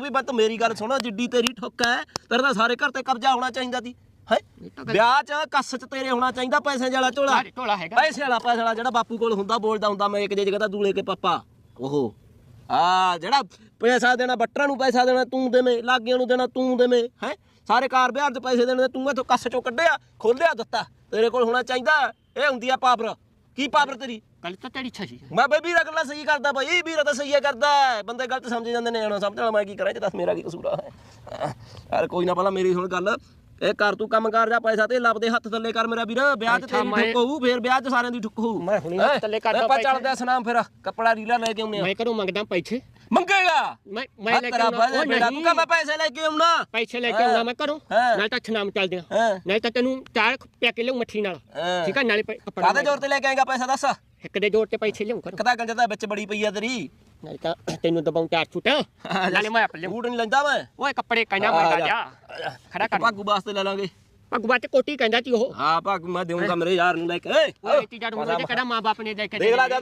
ਵੀ ਬੰਤ ਮੇਰੀ ਗੱਲ ਸੁਣ ਜਿੱਡੀ ਤੇਰੀ ਠੁੱਕ ਹੈ ਤੇਰੇ ਤਾਂ ਸਾਰੇ ਘਰ ਤੇ ਕਬਜ਼ਾ ਹੋਣਾ ਚਾਹੀਦਾ ਸੀ ਹੈ? ਵਿਆਹ ਚ ਕੱਸ ਚ ਤੇਰੇ ਹੋਣਾ ਚਾਹੀਦਾ ਪੈਸੇ ਵਾਲਾ ਝੋਲਾ। ਹੈਗਾ। ਪੈਸੇ ਵਾਲਾ ਪੈਸੇ ਵਾਲਾ ਜਿਹੜਾ ਬਾਪੂ ਕੋਲ ਹੁੰਦਾ ਬੋਲਦਾ ਹੁੰਦਾ ਮੈਂ ਇੱਕ ਜੇ ਕਹਿੰਦਾ ਦੂਲੇ ਕੇ ਪਾਪਾ। ਉਹ ਆ ਜਿਹੜਾ ਪੈਸਾ ਦੇਣਾ ਬੱਟਰਾਂ ਨੂੰ ਪੈਸਾ ਦੇਣਾ ਤੂੰ ਦੇਵੇਂ ਲਾਗਿਆਂ ਨੂੰ ਦੇਣਾ ਤੂੰ ਦੇਵੇਂ ਹੈ? ਸਾਰੇ ਕਾਰ ਵਿਹਾਰ 'ਚ ਪੈਸੇ ਦੇਣੇ ਤੂੰ ਇਥੋਂ ਕੱਸ ਚੋਂ ਕੱਢਿਆ ਖੋਲਿਆ ਦਿੱਤਾ। ਤੇਰੇ ਕੋਲ ਹੋਣਾ ਚਾਹੀਦਾ ਇਹ ਹੁੰਦੀ ਆ ਪਾਵਰ। ਕੀ ਪਾਵਰ ਤੇਰੀ? ਗੱਲ ਤਾਂ ਤੇਰੀ ਸਹੀ ਹੈ। ਮੈਂ ਬਈ ਵੀਰਾ ਗੱਲਾਂ ਸਹੀ ਕਰਦਾ ਬਈ ਵੀਰਾ ਤਾਂ ਸਹੀ ਹੈ ਕਰਦਾ ਹੈ। ਬੰਦੇ ਗਲਤ ਸਮਝ ਜਾਂਦੇ ਨੇ ਹੁਣ ਸਮਝਣਾ ਮੈਂ ਕੀ ਕਰਾਂ ਜੇ ਦੱਸ ਮੇਰਾ ਕੀ ਕਸੂਰ ਆ। ਯਾਰ ਕੋਈ ਨਾ ਪਹਿਲਾਂ ਮੇਰੀ ਸੁਣ ਗੱਲ। ਇਹ ਕਰ ਤੂੰ ਕੰਮ ਕਰ ਜਾ ਪੈਸਾ ਤੇ ਲੱਭਦੇ ਹੱਥ ਥੱਲੇ ਕਰ ਮੇਰਾ ਵੀਰ ਵਿਆਹ 'ਚ ਤੇਰੀ ਠੁੱਕ ਹੋਊ ਫੇਰ ਵਿਆਹ 'ਚ ਸਾਰਿਆਂ ਦੀ ਠੁੱਕ ਹੋਊ। ਮੈਂ ਹੁਣੀ ਹੱਥ ਥੱਲੇ ਕਰਦਾ ਆਪਾਂ ਪੈਸੇ। ਚੱਲਦੇ ਸਨਾਮ ਫਿਰ ਕੱਪੜਾ ਰੀਲਾ ਲੈ ਕੇ ਆਉਂਦੇ ਆ। ਮੈਂ ਕਰੂੰ ਮੰਗਦਾ ਪੈਸੇ। ਮੰਗੇਗਾ? ਮੈਂ ਮੈਂ ਲੈ ਕੇ ਆਉਣਾ ਉਹ ਬੇੜਾ ਤੂੰ ਨਹੀਂ ਮੈਂ ਪੈਸੇ ਲੈ ਕੇ ਆਉਣਾ? ਪੈਸੇ ਲੈ ਕੇ ਆਉਣਾ ਮੈਂ ਕਰੂੰ ਹਾਂ। ਨਾਲ ਤਾਂ ਛਨਾਮ ਚੱਲਦੇ ਆ। ਹਾਂ? ਨਾਲ ਤਾਂ ਤੈਨੂੰ ਚਾਰ ਪਿਆ ਕੇ ਲਿਆਉਂ ਮੱਠੀ ਨਾਲ। ਠੀਕ ਆ ਨਾਲੇ ਕੱਪੜਾ ਕਾਦੇ ਜ਼ੋਰ ਤੇ ਲੈ ਕੇ ਆਏਗਾ ਪੈਸਾ ਦੱਸ? ਇੱਕ ਦੇ ਜੋੜ ਤੇ ਪੈਸੇ ਲਿਆਉਂ ਕਰੂੰ ਕਦਾ ਗੰਜਾ ਦਾ ਵਿੱਚ ਬੜੀ ਪਈ ਆ ਤੇਰੀ। ਨਾਲੇ ਤਾਂ ਤੈਨੂੰ ਦਬਾਉਂ ਚਾਰ ਛੁੱਟ ਨਾਲੇ ਮੈਂ ਆਪ ਲਿਆਉਂ ਨਹੀਂ ਲੈਂਦਾ ਮੈਂ। ਓਏ ਕੱਪੜੇ ਕਹਿੰਦਾ ਆ ਮੈਂ ਜਾ। ਖੜਾ ਕਰ। ਭਾਗੂ ਵਾਸਤੇ ਲੈ ਲਾਂਗੇ। ਭਗਵਾ ਤੇ ਕੋਟੀ ਕਹਿੰਦਾ ਸੀ ਉਹ। ਹਾਂ ਭਾਗੂ ਮੈਂ ਦੇਵਾਂਗਾ ਮੇਰੇ ਯਾਰ ਨੂੰ ਲੈ ਕੇ। ਓਏ ਤੀਜਾ ਰੂਮ ਦੇ ਕਿਹੜਾ ਮਾਂ ਬਾਪ ਨੇ ਲੈ ਕੇ ਦੇਖ ਲੈ।